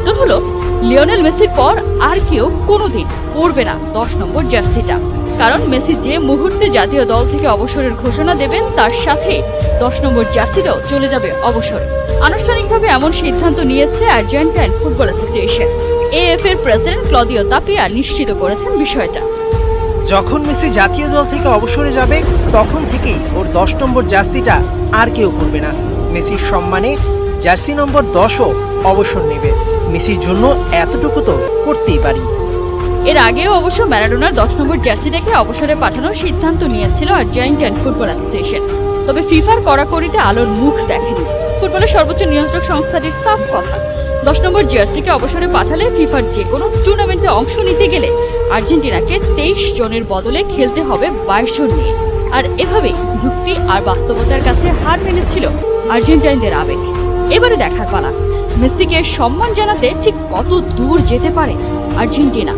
উত্তর হলো, লিওনেল মেসির পর আর কেউ কোনোদিন পরবে না দশ নম্বর জার্সিটা। কারণ মেসি যে মুহূর্তে জাতীয় দল থেকে অবসরের ঘোষণা দেবেন, তার সাথে দশ নম্বর জার্সিটাও চলে যাবে অবসরে। আনুষ্ঠানিকভাবে এমন সিদ্ধান্ত নিয়েছে আর্জেন্টাইন ফুটবল অ্যাসোসিয়েশন। এএফ এর প্রেসিডেন্ট ক্লদিও তাপিয়া নিশ্চিত করেছেন বিষয়টা। যখন মেসি জাতীয় দল থেকে অবসরে যাবে, তখন থেকেই ওর দশ নম্বর জার্সিটা আর কেউ পরবে না। মেসির সম্মানে জার্সি নম্বর দশও অবসর নেবে। মেসির জন্য এতটুকু তো করতেই পারি। এর আগেও অবশ্য ম্যারাডোনার দশ নম্বর জার্সিটাকে অবসরে পাঠানোর সিদ্ধান্ত নিয়েছিল আর্জেন্টাইন ফুটবল অ্যাসোসিয়েশন তবে ফিফার কড়াকড়িতে আলোর মুখ দেখেনি। ফুটবলের সর্বোচ্চ নিয়ন্ত্রক সংস্থাটির সাফ কথা, দশ নম্বর জার্সিকে অবসরে পাঠালে ফিফার যে কোনো টুর্নামেন্টে অংশ নিতে গেলে আর্জেন্টিনাকে তেইশ জনের বদলে খেলতে হবে বাইশ জন নিয়ে। আর এভাবেই যুক্তি আর বাস্তবতার কাছে হার মেনেছিল আর্জেন্টাইনদের আবেগ। এবারে দেখার পালা মেসিকে সম্মান জানাতে ঠিক কত দূর যেতে পারে আর্জেন্টিনা।